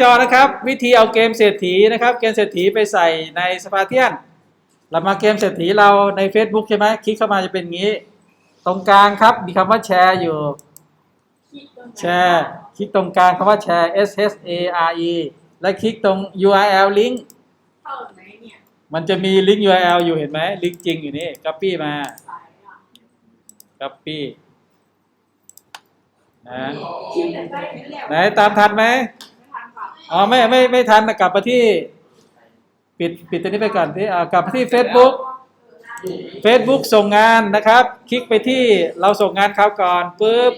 จอนะครับ วิธีเอาเกมเศรษฐีนะครับ เกมเศรษฐีไปใส่ในสปาเทียนเรามาเกมเศรษฐีเราใน Facebook ใช่ไหมคลิกเข้ามาจะเป็นอย่างนี้ ตรงกลางครับมีคำว่าแชร์อยู่ แชร์ คลิกตรงกลางคำว่าแชร์ S H A R E และคลิกตรง URL ลิงก์เข้าไหนเนี่ยมันจะมีลิงก์ URL อยู่เห็นไหมลิงก์จริงอยู่นี่ copy มาสายอะ copy นะคิดแต่ได้เรียกไหนตามทันไหมไม่ทันค่ะ อ๋อไม่ไม่ไม่ทันนะกลับมาที่ ปิดปิดตัวนี้ไปก่อนที่อ่ากลับมาที่ Facebook Facebook ส่งงานนะครับ คลิกไปที่เราส่งงานเขาก่อนปุ๊บ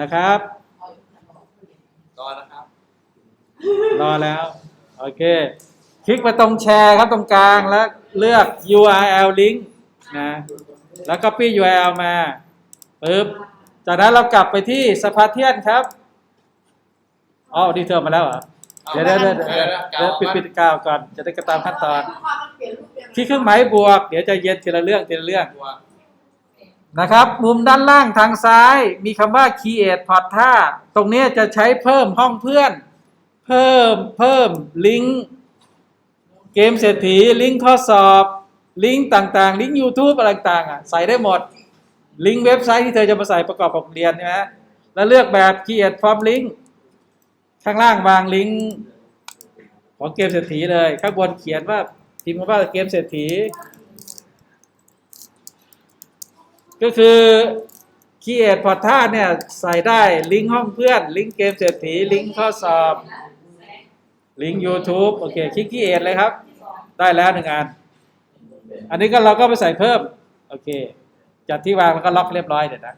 นะครับรอนะครับรอแล้ว โอเค คลิกไปตรงแชร์ครับตรงกลางแล้วเลือก URL link นะแล้ว copy URL มาปึ๊บจากนั้นเรากลับไปที่สปาเทียนครับ อ๋อดีเทอร์มาแล้วเหรอเดี๋ยวเดี๋ยวเดี๋ยวเดี๋ยวเดี๋ยวปิดปิดกาวก่อนจะได้กระตามขั้นตอน ที่เครื่องหมายบวก เดี๋ยวจะเย็นทีละเรื่องทีละเรื่องตัวนะครับ มุมด้านล่างทางซ้ายมีคำว่า create port ท่าตรงเนี้ยจะใช้เพิ่มห้องเพื่อน เพิ่มเพิ่มลิงก์เกมเศรษฐีลิงก์ข้อสอบ ลิงก์ต่างๆ ลิงก์ YouTube อะไรต่างๆอะใส่ได้หมด ลิงก์เว็บไซต์ที่เธอจะมาใส่ประกอบกับเรียนใช่ไหมแล้วเลือกแบบ create from link ข้างล่างวางลิงก์ของเกมเศรษฐีเลย ข้างบนเขียนว่าพิมพ์คำว่าเกมเศรษฐี ก็คือคีเอทพอร์ท่าเนี่ยใส่ได้ลิงก์ห้องเพื่อน ลิงก์เกมเศรษฐี ลิงก์ข้อสอบ ลิงก์ YouTube โอเคคลิกคีเอทเลยครับ ได้แล้วหนึ่งอัน อันนี้ก็เราก็ไปใส่เพิ่ม โอเค จัดที่วางแล้วก็ล็อกเรียบร้อยเดี๋ยวนะ